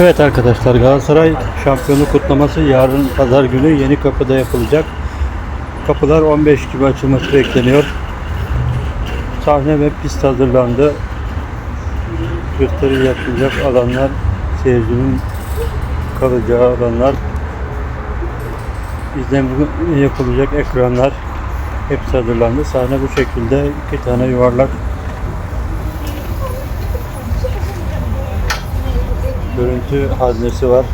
Evet arkadaşlar Galatasaray şampiyonluk kutlaması yarın pazar günü yeni kapıda yapılacak. Kapılar 15 gibi açılması bekleniyor. Sahne ve pist hazırlandı. Gösteri yapılacak alanlar, seyircinin kalacağı alanlar, izlem yapılacak ekranlar hepsi hazırlandı. Sahne bu şekilde iki tane yuvarlak görüntü haznesi var.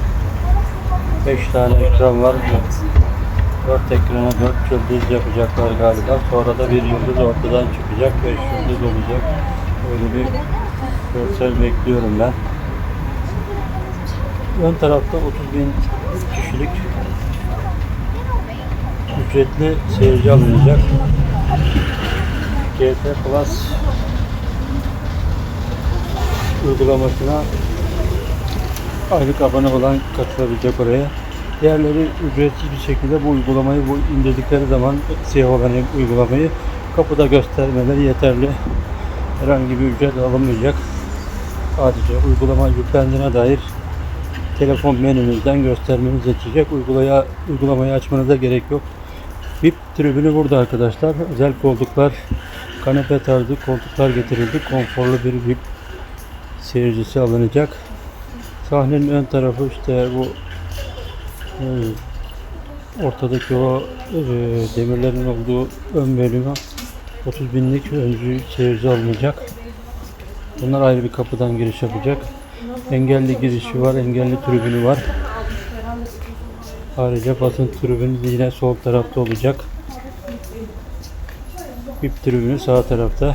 5 tane ekran var. 4 ekrana 4 yıldız yapacaklar galiba. Sonra da bir yıldız ortadan çıkacak. 5 yıldız olacak. Öyle bir görsel bekliyorum ben. Ön tarafta 30 bin kişilik ücretli seyirci alınacak. GT Plus uygulamasına aylık abone olan katılabilecek oraya. Diğerleri ücretsiz bir şekilde bu uygulamayı bu indirdikleri zaman siyah olan uygulamayı kapıda göstermeleri yeterli. Herhangi bir ücret alınmayacak. Sadece uygulama yüklendiğine dair telefon menünüzden göstermeniz yetecek. Uygulaya, uygulamayı açmanıza gerek yok. VIP tribünü burada arkadaşlar. Özel koltuklar, kanepe tarzı koltuklar getirildi. Konforlu bir VIP seyircisi alınacak. Sahnenin ön tarafı işte bu e, ortadaki o e, demirlerin olduğu ön bölümü 30 binlik öncü seyirci alınacak. Bunlar ayrı bir kapıdan giriş yapacak. Engelli girişi var, engelli tribünü var. Ayrıca basın tribünü yine sol tarafta olacak. VIP tribünü sağ tarafta.